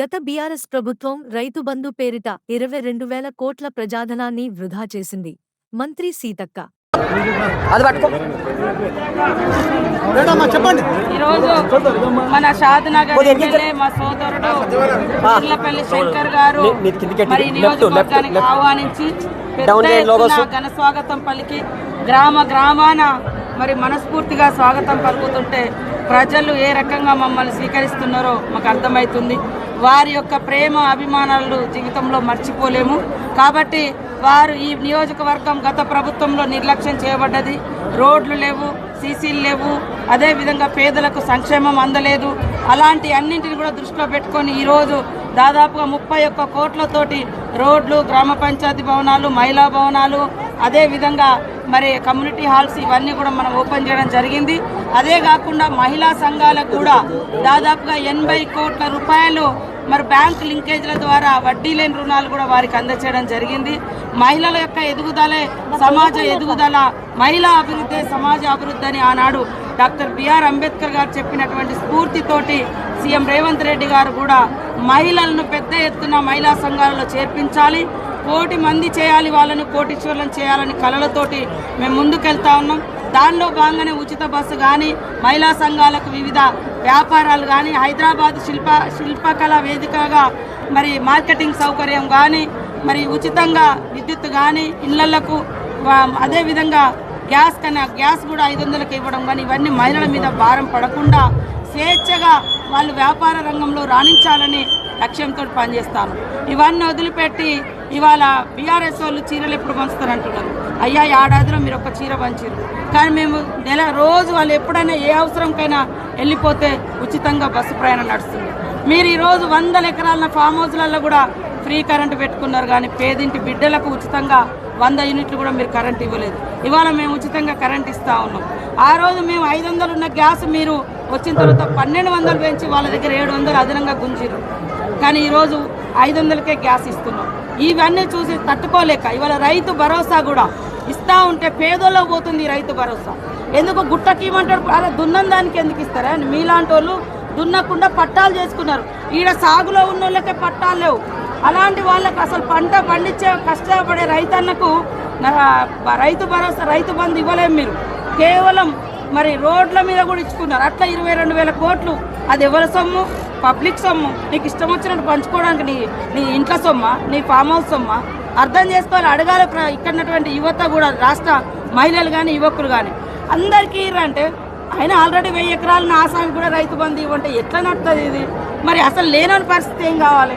గత బీఆర్ఎస్ ప్రభుత్వం రైతు బంధు పేరిట ఇరవై రెండు వేల కోట్ల ప్రజాధనాన్ని వృధా చేసింది. మంత్రి సీతక్క. చెప్పండి. ఈరోజు మన షాద్నగర్ ఎమ్మెల్యే మా సోదరుడు శంకర్ గారు మరి నియోజకవర్గానికి. ఆహ్వానించి. ఘన స్వాగతం పలికి గ్రామ గ్రామాన మరి మనస్ఫూర్తిగా స్వాగతం పలుకుతుంటే ప్రజలు ఏ రకంగా మమ్మల్ని స్వీకరిస్తున్నారో మాకు అర్థమవుతుంది. వారి యొక్క ప్రేమ అభిమానాలు జీవితంలో మర్చిపోలేము. కాబట్టి వారు ఈ నియోజకవర్గం గత ప్రభుత్వంలో నిర్లక్ష్యం చేయబడ్డది. రోడ్లు లేవు సీసీలు లేవు. అదేవిధంగా పేదలకు సంక్షేమం అందలేదు. అలాంటి అన్నింటిని కూడా దృష్టిలో పెట్టుకొని ఈరోజు దాదాపుగా ముప్పై ఒక్క కోట్లతోటి రోడ్లు గ్రామ పంచాయతీ భవనాలు మహిళా భవనాలు అదేవిధంగా మరి కమ్యూనిటీ హాల్స్ ఇవన్నీ కూడా మనం ఓపెన్ చేయడం జరిగింది. అదే కాకుండా మహిళా సంఘాలకు కూడా దాదాపుగా ఎనభై కోట్ల రూపాయలు మరి బ్యాంక్ లింకేజ్ల ద్వారా వడ్డీ లేని రుణాలు కూడా వారికి అందచేయడం జరిగింది. మహిళల యొక్క ఎదుగుదలే సమాజ ఎదుగుదల మహిళా అభివృద్ధి సమాజ అభివృద్ధి అని ఆనాడు డాక్టర్ బిఆర్ అంబేద్కర్ గారు చెప్పినటువంటి స్ఫూర్తితోటి సీఎం రేవంత్ రెడ్డి గారు కూడా మహిళలను పెద్ద ఎత్తున మహిళా సంఘాలలో చేర్పించాలి. కోటి మంది చేయాలి వాళ్ళని కోటీశ్వర్లను చేయాలని కళలతోటి మేము ముందుకెళ్తా ఉన్నాం. దానిలో భాగంగానే ఉచిత బస్సు కానీ మహిళా సంఘాలకు వివిధ వ్యాపారాలు కానీ హైదరాబాద్ శిల్ప శిల్పకళ వేదికగా మరి మార్కెటింగ్ సౌకర్యం కానీ మరి ఉచితంగా విద్యుత్ కానీ ఇళ్ళకు అదేవిధంగా గ్యాస్ కన్నా గ్యాస్ కూడా ఐదు వందలకు ఇవ్వడం కానీ ఇవన్నీ మహిళల మీద భారం పడకుండా స్వేచ్ఛగా వాళ్ళు వ్యాపార రంగంలో రాణించాలని లక్ష్యంతో పనిచేస్తాను ఇవన్నీ వదిలిపెట్టి ఇవాళ బీఆర్ఎస్ వాళ్ళు చీరలు ఎప్పుడు పంచుతారు అంటున్నారు అయ్యా ఏడాదిలో మీరు ఒక చీర పంచారు కానీ మేము నెల రోజు వాళ్ళు ఎప్పుడైనా ఏ అవసరంకైనా వెళ్ళిపోతే ఉచితంగా బస్సు ప్రయాణం నడుస్తుంది. మీరు ఈరోజు వందల ఎకరాల ఫామ్ హౌస్లలో కూడా ఫ్రీ కరెంటు పెట్టుకున్నారు కానీ పేదింటి బిడ్డలకు ఉచితంగా వంద యూనిట్లు కూడా మీరు కరెంట్ ఇవ్వలేదు. ఇవాళ మేము ఉచితంగా కరెంట్ ఇస్తా ఉన్నాం. ఆ రోజు మేము ఐదు వందలు ఉన్న గ్యాస్ మీరు వచ్చిన తర్వాత పన్నెండు వందలు పెంచి వాళ్ళ దగ్గర ఏడు వందలు అదనంగా గుంజిరు కానీ ఈరోజు ఐదు వందలకే గ్యాస్ ఇస్తున్నాం. ఇవన్నీ చూసి తట్టుకోలేక ఇవాళ రైతు భరోసా కూడా ఇస్తా ఉంటే పేదోళ్ళకి పోతుంది రైతు భరోసా. ఎందుకు గుట్టకి ఇవ్వంటాడు అలా దున్నం దానికి ఎందుకు ఇస్తారా? మీలాంటి వాళ్ళు దున్నకుండా పట్టాలు చేసుకున్నారు. ఈడ సాగులో ఉన్న వాళ్ళకే పట్టాలు లేవు. అలాంటి వాళ్ళకి అసలు పంట పండించే కష్టపడే రైతన్నకు రైతు భరోసా రైతు బంధు ఇవ్వలేము మీరు. కేవలం మరి రోడ్ల మీద కూడా ఇచ్చుకున్నారు. అట్లా ఇరవై రెండు వేల కోట్లు అది ఎవరి సొమ్ము? పబ్లిక్ సొమ్ము. నీకు ఇష్టం వచ్చినట్టు పంచుకోవడానికి నీ నీ ఇంట్లో సొమ్మ నీ ఫామ్ హౌస్ సొమ్మ. అర్థం చేసుకోవాలి అడగాలి ఇక్కడ ఉన్నటువంటి యువత కూడా రాష్ట్ర మహిళలు కానీ యువకులు కానీ అందరికీ అంటే ఆయన ఆల్రెడీ వెయ్యి ఎకరాలు నా కూడా రైతు బంధు ఇవ్వంటే ఎట్లా నడుతుంది ఇది? మరి అసలు లేనని పరిస్థితి ఏం కావాలి?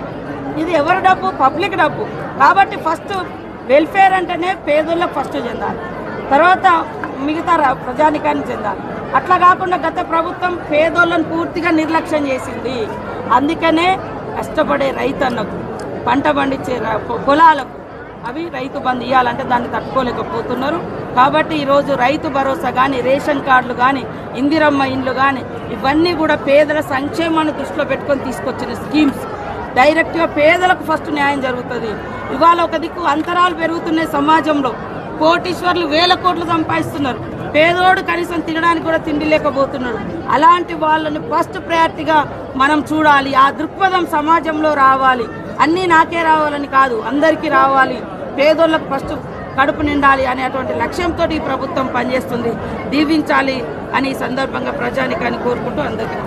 ఇది ఎవరి డబ్బు? పబ్లిక్ డబ్బు. కాబట్టి ఫస్ట్ వెల్ఫేర్ అంటేనే పేదోళ్ళకి ఫస్ట్ చెందాలి. తర్వాత మిగతా ప్రజానికాన్ని చెందాలి. అట్లా కాకుండా గత ప్రభుత్వం పేదోళ్ళను పూర్తిగా నిర్లక్ష్యం చేసింది. అందుకనే కష్టపడే రైతన్నకు పంట పండించే పొలాలకు అవి రైతు బంద్ ఇవ్వాలంటే దాన్ని తట్టుకోలేకపోతున్నారు. కాబట్టి ఈరోజు రైతు భరోసా కానీ రేషన్ కార్డులు కానీ ఇందిరమ్మ ఇండ్లు కానీ ఇవన్నీ కూడా పేదల సంక్షేమాన్ని దృష్టిలో పెట్టుకొని తీసుకొచ్చిన స్కీమ్స్. డైరెక్ట్గా పేదలకు ఫస్ట్ న్యాయం జరుగుతుంది. ఇవాళ ఒక దిక్కు అంతరాలు పెరుగుతున్నాయి సమాజంలో. కోటీశ్వర్లు వేల కోట్లు సంపాదిస్తున్నారు. పేదోడు కనీసం తినడానికి కూడా తిండి లేకపోతున్నాడు. అలాంటి వాళ్ళని ఫస్ట్ ప్రయారిటీగా మనం చూడాలి. ఆ దృక్పథం సమాజంలో రావాలి. అన్నీ నాకే రావాలని కాదు అందరికీ రావాలి. పేదోళ్ళకు ఫస్ట్ కడుపు నిండాలి అనేటువంటి లక్ష్యంతో ఈ ప్రభుత్వం పనిచేస్తుంది. దీవించాలి అని ఈ సందర్భంగా ప్రజానికాన్ని కోరుకుంటూ అందరికీ